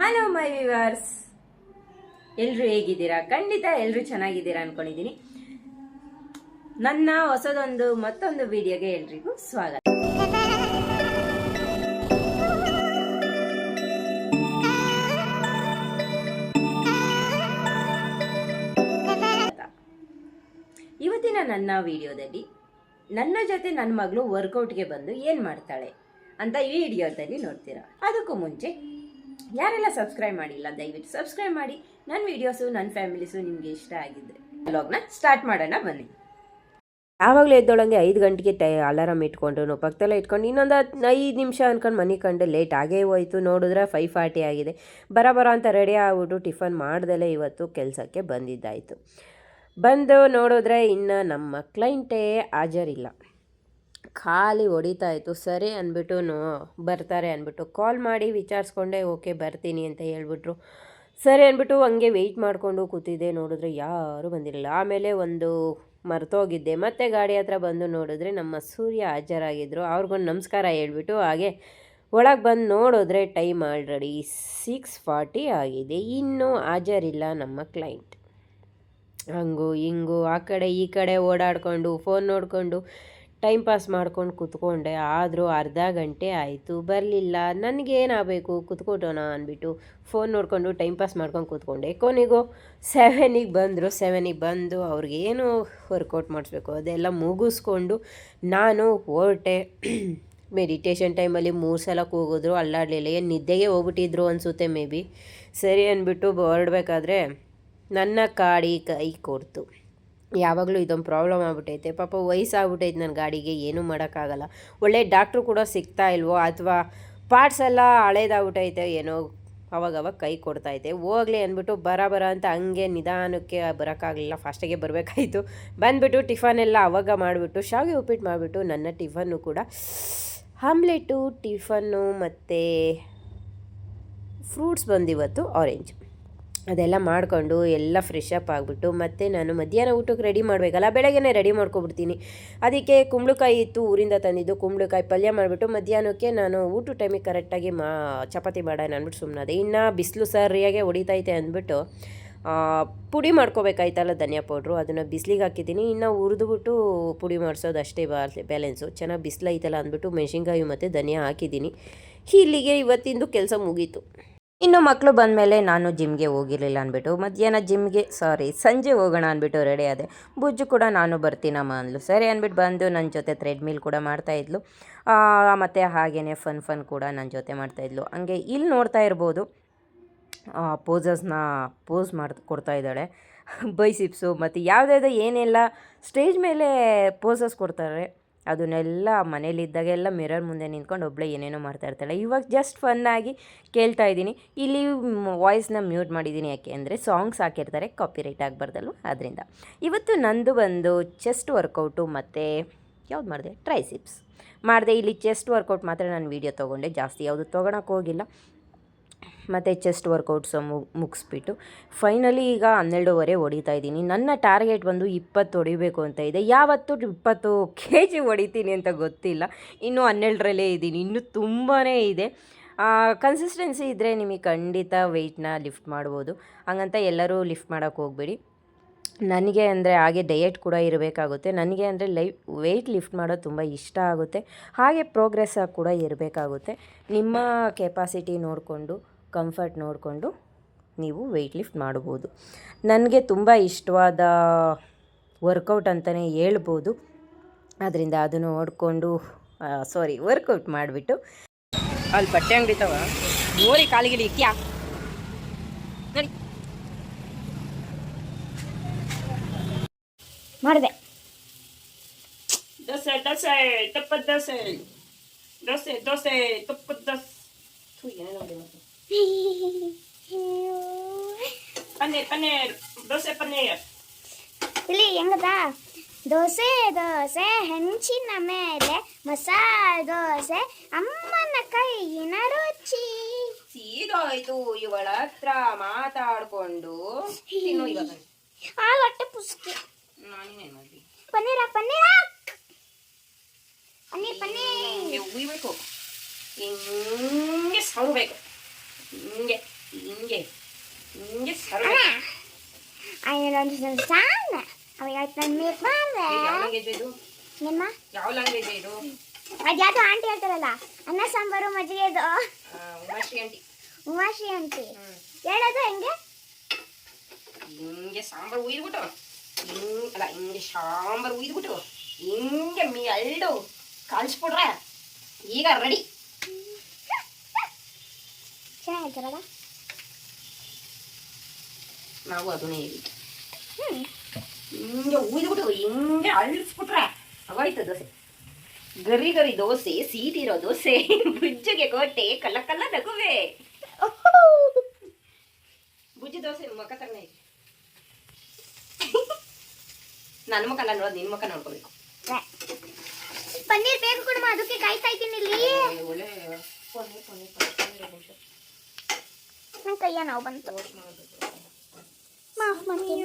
Hello my viewers ಎಲ್ಲರೂ ಹೇಗಿದ್ದೀರಾ? ಖಂಡಿತ ಎಲ್ಲರೂ ಚೆನ್ನಾಗಿದ್ದೀರಾ ಅನ್ಕೊಂಡಿದ್ದೀನಿ. ನನ್ನ ಹೊಸದೊಂದು ಮತ್ತೊಂದು ವಿಡಿಯೋಗೆ ಎಲ್ರಿಗೂ ಸ್ವಾಗತ. ಇವತ್ತಿನ ನನ್ನ ವಿಡಿಯೋದಲ್ಲಿ ನನ್ನ ಜೊತೆ ನನ್ನ ಮಗಳು ವರ್ಕೌಟ್ಗೆ ಬಂದು ಏನು ಮಾಡ್ತಾಳೆ ಅಂತ ಈ ವಿಡಿಯೋದಲ್ಲಿ ನೋಡ್ತೀರಾ. ಅದಕ್ಕೂ ಮುಂಚೆ ಯಾರೆಲ್ಲ ಸಬ್ಸ್ಕ್ರೈಬ್ ಮಾಡಿಲ್ಲ, ದಯವಿಟ್ಟು ಸಬ್ಸ್ಕ್ರೈಬ್ ಮಾಡಿ. ನನ್ನ ವಿಡಿಯೋಸು ನನ್ನ ಫ್ಯಾಮಿಲೀಸು ನಿಮಗೆ ಇಷ್ಟ ಆಗಿದ್ದರೆ ವ್ಲಾಗ್ನ ಸ್ಟಾರ್ಟ್ ಮಾಡೋಣ, ಬನ್ನಿ. ಯಾವಾಗಲೂ ಎದ್ದೊಳಗೆ ಐದು ಗಂಟೆಗೆ ಟೈ ಅಲಾರಾಮ್ ಇಟ್ಕೊಂಡು ಪಕ್ಕದಲ್ಲೇ ಇಟ್ಕೊಂಡು ಇನ್ನೊಂದು ಐದು ನಿಮಿಷ ಅಂದ್ಕೊಂಡು ಮನೆ ಕಂಡು ಲೇಟ್ ಆಗೇ ಹೋಯಿತು, ನೋಡಿದ್ರೆ ಫೈವ್ ಫಾರ್ಟಿ ಆಗಿದೆ. ಬರ ಬರೋ ಅಂತ ರೆಡಿ ಆಗ್ಬಿಟ್ಟು ಟಿಫನ್ ಮಾಡ್ದಲೇ ಇವತ್ತು ಕೆಲಸಕ್ಕೆ ಬಂದಿದ್ದಾಯಿತು. ಬಂದು ನೋಡಿದ್ರೆ ಇನ್ನು ನಮ್ಮ ಕ್ಲೈಂಟೇ ಹಾಜರಿಲ್ಲ. ಖಾಲಿ ಹೊಡಿತಾ ಇತ್ತು. ಸರಿ ಅಂದ್ಬಿಟ್ಟು ಬರ್ತಾರೆ ಅಂದ್ಬಿಟ್ಟು. ಕಾಲ್ ಮಾಡಿ ವಿಚಾರಿಸ್ಕೊಂಡೆ, ಓಕೆ, ಬರ್ತೀನಿ ಅಂತ ಹೇಳ್ಬಿಟ್ರು. ಸರಿ ಅಂದ್ಬಿಟ್ಟು ಹಂಗೆ ವೆಯ್ಟ್ ಮಾಡಿಕೊಂಡು ಕೂತಿದ್ದೆ. ನೋಡಿದ್ರೆ ಯಾರೂ ಬಂದಿರಲಿಲ್ಲ. ಆಮೇಲೆ ಒಂದು ಮರ್ತೋಗಿದ್ದೆ. ಮತ್ತೆ ಗಾಡಿ ಹತ್ರ ಬಂದು ನೋಡಿದ್ರೆ ನಮ್ಮ ಸೂರ್ಯ ಹಾಜರಾಗಿದ್ದರು ಅವ್ರಿಗೊಂದು ನಮಸ್ಕಾರ ಹೇಳ್ಬಿಟ್ಟು ಹಾಗೆ ಒಳಗೆ ಬಂದು ನೋಡಿದ್ರೆ ಟೈಮ್ ಆಲ್ರೆಡಿ ಸಿಕ್ಸ್ ಫಾರ್ಟಿ ಆಗಿದೆ. ಇನ್ನೂ ಹಾಜರಿಲ್ಲ ನಮ್ಮ ಕ್ಲೈಂಟ್ ಹಂಗು, ಹಿಂಗು, ಆ ಕಡೆ, ಈ ಕಡೆ ಓಡಾಡಿಕೊಂಡು ಫೋನ್ ನೋಡಿಕೊಂಡು ಟೈಮ್ ಪಾಸ್ ಮಾಡ್ಕೊಂಡು ಕೂತ್ಕೊಂಡೆ. ಆದರೂ ಅರ್ಧ ಗಂಟೆ ಆಯಿತು. ಬರಲಿಲ್ಲ. ನನಗೇನಾಗಬೇಕು? ಕೂತ್ಕೊಟ್ಟೋಣ ಅಂದ್ಬಿಟ್ಟು ಫೋನ್ ನೋಡಿಕೊಂಡು ಟೈಮ್ ಪಾಸ್ ಮಾಡ್ಕೊಂಡು ಕೂತ್ಕೊಂಡೆ. ಕೊನೆಗೂ ಸೆವೆನಿಗೆ ಬಂದರು. ಸೆವೆನಿಗೆ ಬಂದು ಅವ್ರಿಗೇನು ವರ್ಕೌಟ್ ಮಾಡಿಸ್ಬೇಕು? ಅದೆಲ್ಲ ಮುಗಿಸ್ಕೊಂಡು ನಾನು ಹೊರಟೆ. ಮೆಡಿಟೇಷನ್ ಟೈಮಲ್ಲಿ ಮೂರು ಸಲ ಕೂಗಿದ್ರು ಅಲ್ಲಾಡಲಿಲ್ಲ. ಏನು ನಿದ್ದೆಗೆ ಹೋಗ್ಬಿಟ್ಟಿದ್ರು ಅನಿಸುತ್ತೆ ಮೇ ಬಿ ಸರಿ ಅಂದ್ಬಿಟ್ಟು ಹೊರಡ್ಬೇಕಾದ್ರೆ ನನ್ನ ಕಾಡಿ ಕೈ ಕೊಡ್ತು. ಯಾವಾಗಲೂ ಇದೊಂದು ಪ್ರಾಬ್ಲಮ್ ಆಗ್ಬಿಟ್ಟೈತೆ. ಪಾಪ ವಯಸ್ಸಾಗ್ಬಿಟ್ಟೈತೆ ನನ್ನ ಗಾಡಿಗೆ, ಏನೂ ಮಾಡೋಕ್ಕಾಗಲ್ಲ. ಒಳ್ಳೆ ಡಾಕ್ಟ್ರು ಕೂಡ ಸಿಗ್ತಾ ಇಲ್ವೋ ಅಥವಾ ಪಾರ್ಟ್ಸ್ ಎಲ್ಲ ಹಳೇದಾಗ್ಬಿಟ್ಟೈತೆ, ಏನೋ ಅವಾಗವಾಗ ಕೈ ಕೊಡ್ತೈತೆ ಹೋಗ್ಲಿ ಅಂದ್ಬಿಟ್ಟು ಬರ ಬರ ಅಂತ ಹಂಗೆ ನಿಧಾನಕ್ಕೆ ಬರೋಕ್ಕಾಗಲಿಲ್ಲ. ಫಾಸ್ಟಾಗೆ ಬರಬೇಕಾಯಿತು. ಬಂದುಬಿಟ್ಟು ಟಿಫನ್ ಎಲ್ಲ ಅವಾಗ ಮಾಡಿಬಿಟ್ಟು, ಶಾವಿಗೆ ಉಪ್ಪಿಟ್ಟು ಮಾಡಿಬಿಟ್ಟು ನನ್ನ ಟಿಫನ್ನು ಕೂಡ ಆಮ್ಲೆಟು ಟಿಫನ್ನು ಮತ್ತು ಫ್ರೂಟ್ಸ್ ಬಂದಿವತ್ತು ಆರೆಂಜ್ ಅದೆಲ್ಲ ಮಾಡಿಕೊಂಡು ಎಲ್ಲ ಫ್ರೆಶ್ ಅಪ್ ಆಗಿಬಿಟ್ಟು ಮತ್ತು ನಾನು ಮಧ್ಯಾಹ್ನ ಊಟಕ್ಕೆ ರೆಡಿ ಮಾಡಬೇಕಲ್ಲ, ಬೆಳಗ್ಗೆನೇ ರೆಡಿ ಮಾಡ್ಕೊಬಿಡ್ತೀನಿ. ಅದಕ್ಕೆ ಕುಂಬಳಕಾಯಿ ಇತ್ತು, ಊರಿಂದ ತಂದಿದ್ದು ಕುಂಬಳಕಾಯಿ ಪಲ್ಯ ಮಾಡಿಬಿಟ್ಟು ಮಧ್ಯಾಹ್ನಕ್ಕೆ ನಾನು ಊಟ ಟೈಮಿಗೆ ಕರೆಕ್ಟಾಗಿ ಮಾ, ಚಪಾತಿ ಮಾಡೋಣ ಅಂದ್ಬಿಟ್ಟು ಸುಮ್ಮನದೆ ಇನ್ನು ಬಿಸಿಲು ಸರಿಯಾಗೆ ಹೊಡಿತೈತೆ ಅಂದ್ಬಿಟ್ಟು ಪುಡಿ ಮಾಡ್ಕೋಬೇಕಾಯ್ತಲ್ಲ ಧನಿಯಾ ಪೌಡ್ರು, ಅದನ್ನು ಬಿಸಿಲಿಗೆ ಹಾಕಿದ್ದೀನಿ. ಇನ್ನು ಹುರಿದ್ಬಿಟ್ಟು ಪುಡಿ ಮಾಡಿಸೋದು ಅಷ್ಟೇ ಬ್ಯಾಲೆನ್ಸು ಚೆನ್ನಾಗಿ ಬಿಸಿಲೈತಲ್ಲ ಅಂದ್ಬಿಟ್ಟು ಮೆಣಸಿನ್ಕಾಯಿ ಮತ್ತು ಧನಿಯಾ ಹಾಕಿದ್ದೀನಿ. ಇಲ್ಲಿಗೆ ಇವತ್ತಿಂದು ಕೆಲಸ ಮುಗೀತು. ಇನ್ನು ಮಕ್ಕಳು ಬಂದಮೇಲೆ ನಾನು ಜಿಮ್ಗೆ ಹೋಗಿರಲಿಲ್ಲ ಅಂದ್ಬಿಟ್ಟು, ಮಧ್ಯಾಹ್ನ ಜಿಮ್ಗೆ ಸಾರಿ ಸಂಜೆ ಹೋಗೋಣ ಅಂದ್ಬಿಟ್ಟು ರೆಡಿ ಆದೆ. ಬುಜ್ಜು ಕೂಡ ನಾನು ಬರ್ತೀನಮ್ಮ ಅಂದ್ಲು. ಸರಿ ಅಂದ್ಬಿಟ್ಟು ಬಂದು ನನ್ನ ಜೊತೆ ಥ್ರೆಡ್ ಮಿಲ್ ಕೂಡ ಮಾಡ್ತಾಯಿದ್ಲು ಮತ್ತು ಹಾಗೆಯೇ ಫನ್ ಫನ್ ಕೂಡ ನನ್ನ ಜೊತೆ ಮಾಡ್ತಾಯಿದ್ಲು ಹಂಗೆ ಇಲ್ಲಿ ನೋಡ್ತಾ ಇರ್ಬೋದು. ಪೋಸಸ್ನ ಪೋಸ್ ಮಾಡಿ ಕೊಡ್ತಾ ಇದ್ದಾಳೆ. ಬೈಸಿಪ್ಸು, ಮತ್ತು ಯಾವುದ್ಯಾವುದೋ ಏನೆಲ್ಲ ಸ್ಟೇಜ್ ಮೇಲೆ ಪೋಸಸ್ ಕೊಡ್ತಾರೆ. ಅದನ್ನೆಲ್ಲ ಮನೇಲಿದ್ದಾಗೆಲ್ಲ ಮಿರರ್ ಮುಂದೆ ನಿಂತ್ಕೊಂಡು ಒಬ್ಬಳೆ ಏನೇನೋ ಮಾಡ್ತಾ ಇರ್ತಾಳೆ. ಇವಾಗ ಜಸ್ಟ್ ಫನ್ನಾಗಿ ಕೇಳ್ತಾ ಇದ್ದೀನಿ. ಇಲ್ಲಿ ವಾಯ್ಸ್ನ ಮ್ಯೂಟ್ ಮಾಡಿದ್ದೀನಿ ಯಾಕೆ ಅಂದರೆ ಸಾಂಗ್ಸ್ ಹಾಕಿರ್ತಾರೆ ಕಾಪಿರೈಟ್ ಆಗಬಾರ್ದಲ್ವ? ಅದರಿಂದ ಇವತ್ತು ನಂದು ಬಂದು ಚೆಸ್ಟ್ ವರ್ಕೌಟು ಮತ್ತು ಯಾವ್ದು ಮಾಡಿದೆ? ಟ್ರೈಸಿಪ್ಸ್ ಮಾಡಿದೆ, ಇಲ್ಲಿ ಚೆಸ್ಟ್ ವರ್ಕೌಟ್ ಮಾತ್ರ ನಾನು ವೀಡಿಯೋ ತೊಗೊಂಡೆ. ಜಾಸ್ತಿ ಯಾವುದು ತೊಗೊಳಕ್ಕೆ ಹೋಗಿಲ್ಲ. ಮತ್ತು ಚೆಸ್ಟ್ ವರ್ಕೌಟ್ಸ್ ಮುಗಿಸ್ಬಿಟ್ಟು. ಫೈನಲಿ ಈಗ ಹನ್ನೆರಡೂವರೆ ಹೊಡಿತಾ ಇದ್ದೀನಿ. ನನ್ನ ಟಾರ್ಗೆಟ್ ಬಂದು ಇಪ್ಪತ್ತು ಹೊಡಿಬೇಕು ಅಂತ ಇದೆ. ಯಾವತ್ತು ಇಪ್ಪತ್ತು ಕೆ ಜಿ ಹೊಡಿತೀನಿ ಅಂತ ಗೊತ್ತಿಲ್ಲ. ಇನ್ನೂ ಹನ್ನೆರಡರಲ್ಲೇ ಇದ್ದೀನಿ. ಇನ್ನೂ ತುಂಬಾ ಇದೆ. ಕನ್ಸಿಸ್ಟೆನ್ಸಿ ಇದ್ದರೆ ನಿಮಗೆ ಖಂಡಿತ ವೆಯ್ಟ್ನ ಲಿಫ್ಟ್ ಮಾಡ್ಬೋದು. ಹಾಗಂತ ಎಲ್ಲರೂ ಲಿಫ್ಟ್ ಮಾಡೋಕ್ಕೆ ಹೋಗ್ಬೇಡಿ. ನನಗೆ ಅಂದರೆ ಹಾಗೆ ಡಯೆಟ್ ಕೂಡ ಇರಬೇಕಾಗುತ್ತೆ. ನನಗೆ ಅಂದರೆ ಲೈ ವೆಯ್ಟ್ ಲಿಫ್ಟ್ ಮಾಡೋದು ತುಂಬ ಇಷ್ಟ ಆಗುತ್ತೆ. ಹಾಗೆ ಪ್ರೋಗ್ರೆಸ್ ಕೂಡ ಇರಬೇಕಾಗುತ್ತೆ. ನಿಮ್ಮ ಕೆಪಾಸಿಟಿ ನೋಡಿಕೊಂಡು ಕಂಫರ್ಟ್ ನೋಡಿಕೊಂಡು ನೀವು ವೆಯ್ಟ್ ಲಿಫ್ಟ್ ಮಾಡ್ಬೋದು ನನಗೆ ತುಂಬ ಇಷ್ಟವಾದ ವರ್ಕೌಟ್ ಅಂತಲೇ ಹೇಳ್ಬೋದು. ಅದರಿಂದ ಅದನ್ನು ನೋಡಿಕೊಂಡು ಸಾರಿ ವರ್ಕೌಟ್ ಮಾಡಿಬಿಟ್ಟು. ಅಲ್ಲಿ ಬಟ್ಟೆ ಅಂಗಡಿ ತವ ನೋಡಿ ಕಾಲಿಗೆ ಇಕ್ಯಾ. ನೋಡಿ. ಮಾಡಿದೆ. ದೋಸೆ ದೋಸೆ ತುಪ್ಪದ ದೋಸೆ. ದೋಸೆ ದೋಸೆ ತುಪ್ಪದ ದೋಸೆ. ಥು, ಏನೇನೋ ಇದೆ ಮತ್ತೆ. ಪನ್ನೀರ್ ಪನ್ನೀರ್ ದೋಸೆ ಪನ್ನೀರ್ ಇಲ್ಲಿ ಹೆಂಗದ ದೋಸೆ ದೋಸೆ ಹೆಂಚಿನ ಮೇಲೆ ಮಸಾಲೆ ದೋಸೆ ಅಮ್ಮನ ಕೈಯಿನ ರುಚಿ ಸೀದೋಯ್ತು ಇವಳ ಹತ್ರ ಮಾತಾಡ್ಕೊಂಡು ತಿನ್ನು ಇವಾಗ ಆ ಹೊಟ್ಟೆ ಪುಸ್ತಕ ನಾನೇನೇನು ಮಾಡಲಿ ಪನ್ನೀರ ಪನ್ನೀರ ಪನ್ನೀರ್ ಪನ್ನೀರ್ ಹಿಂಗೆ ಉಯ್ಬೇಕು ಹಿಂಗೆ ಸವರ್ಬೇಕು ಹಿಂಗೆ ಹಿಂಗೆ ಹಿಂಗೆ ಅಣ್ಣ ಅವನೊಂದು ಸಾಂಗ್. ಅವಾಗ ನನ್ನ ಮೇಕ್ ಮಾಡ್ದೆ. ನಿಮ್ಮ? ಯಾವ ಲ್ಯಾಂಗ್ವೇಜ್ ಇದು? ಅದ್ಯಾವುದೋ ಆಂಟಿ ಹೇಳ್ತಾರಲ್ಲ ಅನ್ನ ಸಾಂಬಾರು ಮಜ್ಜಿಗೆದು ಆ, ಉಮಾಶ್ರೀ ಆಂಟಿ. ಉಮಾಶ್ರೀ ಆಂಟಿ. ಹೇಳೋದು ಹೆಂಗೆ? ಹಿಂಗೆ ಸಾಂಬಾರು ಉಯ್ದ್ಬಿಟ್ಟು ಹಿಂಗೆ ಅಲ್ಲ ಹಿಂಗೆ ಸಾಂಬಾರು ಉಯ್ದ್ಬಿಟ್ಟು ಹಿಂಗೆ ಮೀ ಎರಡು ಕಳಿಸ್ಬಿಟ್ರೆ ಈಗ ರೆಡಿ ಹೇಳ್ತಾರಲ್ಲ ನಾವು ಅದನ್ನೇ ಹೇಳಿ ಹ್ಮ್ ಹಿಂಗೆ ಉಯ್ದುಬಿಟ್ಟು ಹಿಂಗೆ ಅಳಿಸ್ಬಿಟ್ರೆ ಆಗೋಯ್ತು ದೋಸೆ ಗರಿ ಗರಿ ದೋಸೆ ಸೀಟಿರೋ ದೋಸೆ ಬುಜ್ಜಿಗೆ ಕೋಟೆ ಕಲ್ಲ ಕಲ್ಲ ನಗುವೆ ಬುಜ್ಜಿ ದೋಸೆ ಮುಖ ತರನೇ ನನ್ನ ಮುಖ ಅಲ್ಲ ನೋಡೋದು ನಿನ್ನ ಮುಖ ನೋಡ್ಕೋಬೇಕು ಪನ್ನೀರ್ ಬೇಕು ಕೂಡ ಅದಕ್ಕೆ ಕಾಯ್ತಾ ಇದ್ದೀನಿ ಇಲ್ಲಿ ಒಳ್ಳೆ ಪನ್ನೀರ್ ಪನ್ನೀರ್ ಪನ್ನೀರ್ ಒಂದು ನಿಮಿಷ ನನ್ನ ಕೈಯ ನಾವು ಬಂತು ಮಾಫ್ ಮಾಡ್ತೀನಿ